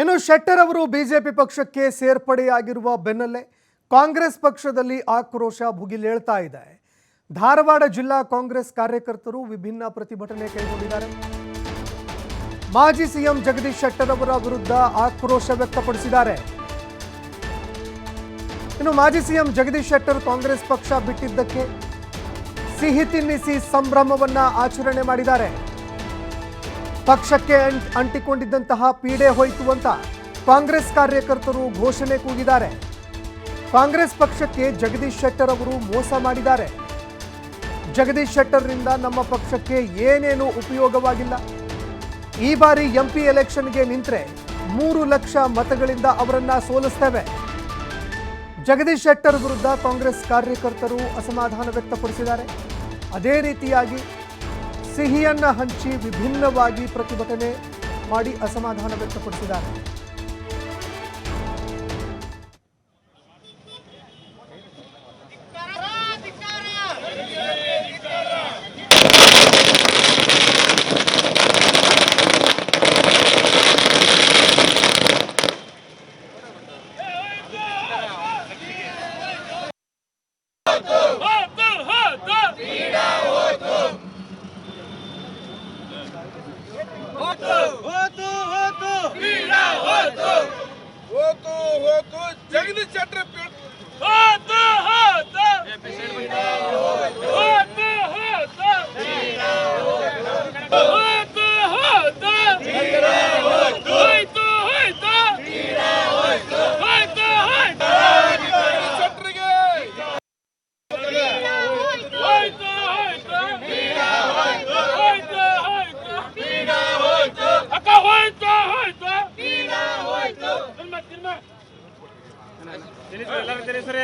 ಇನ್ನು ಶೆಟ್ಟರ್ ಅವರು ಬಿಜೆಪಿ ಪಕ್ಷಕ್ಕೆ ಸೇರ್ಪಡೆಯಾಗಿರುವ ಬೆನ್ನಲ್ಲೇ ಕಾಂಗ್ರೆಸ್ ಪಕ್ಷದಲ್ಲಿ ಆಕ್ರೋಶ ಭುಗಿಲೇಳ್ತಾ ಇದೆ. ಧಾರವಾಡ ಜಿಲ್ಲಾ ಕಾಂಗ್ರೆಸ್ ಕಾರ್ಯಕರ್ತರು ವಿಭಿನ್ನ ಪ್ರತಿಭಟನೆ ಕೈಗೊಂಡಿದ್ದಾರೆ. ಮಾಜಿ ಸಿಎಂ ಜಗದೀಶ್ ಶೆಟ್ಟರ್ ಅವರ ವಿರುದ್ಧ ಆಕ್ರೋಶ ವ್ಯಕ್ತಪಡಿಸಿದ್ದಾರೆ. ಇನ್ನು ಮಾಜಿ ಸಿಎಂ ಜಗದೀಶ್ ಶೆಟ್ಟರ್ ಕಾಂಗ್ರೆಸ್ ಪಕ್ಷ ಬಿಟ್ಟಿದ್ದಕ್ಕೆ ಸಿಹಿ ತಿನ್ನಿಸಿ ಸಂಭ್ರಮವನ್ನ ಆಚರಣೆ ಮಾಡಿದ್ದಾರೆ. ಪಕ್ಷಕ್ಕೆ ಅಂಟ್- ಅಂಟಿಕೊಂಡಿದ್ದಂತಹ ಪೀಡೆ ಹೋಯಿತು ಅಂತ ಕಾಂಗ್ರೆಸ್ ಕಾರ್ಯಕರ್ತರು ಘೋಷಣೆ ಕೂಗಿದ್ದಾರೆ. ಕಾಂಗ್ರೆಸ್ ಪಕ್ಷಕ್ಕೆ ಜಗದೀಶ್ ಶೆಟ್ಟರ್ ಅವರು ಮೋಸ ಮಾಡಿದ್ದಾರೆ. ಜಗದೀಶ್ ಶೆಟ್ಟರ್ನಿಂದ ನಮ್ಮ ಪಕ್ಷಕ್ಕೆ ಏನೇನು ಉಪಯೋಗವಾಗಿಲ್ಲ. ಈ ಬಾರಿ ಎಂಪಿ ಎಲೆಕ್ಷನ್ಗೆ ನಿಂತರೆ ಮೂರು ಲಕ್ಷ ಮತಗಳಿಂದ ಅವರನ್ನ ಸೋಲಿಸ್ತೇವೆ. ಜಗದೀಶ್ ಶೆಟ್ಟರ್ ವಿರುದ್ಧ ಕಾಂಗ್ರೆಸ್ ಕಾರ್ಯಕರ್ತರು ಅಸಮಾಧಾನ ವ್ಯಕ್ತಪಡಿಸಿದ್ದಾರೆ. ಅದೇ ರೀತಿಯಾಗಿ ಸಿಹಿಯನ್ನ ಹಂಚಿ ವಿಭಿನ್ನವಾಗಿ ಪ್ರತಿಭಟನೆ ಮಾಡಿ ಅಸಮಾಧಾನ ವ್ಯಕ್ತಪಡಿಸಿದ್ದಾರೆ. ಜಗದೀಶ್ ಶೆಟ್ಟರ್ ಪೀಠ ಹೋತು ಎಲ್ಲರೂ ತಿಳಿಸ್ರಿ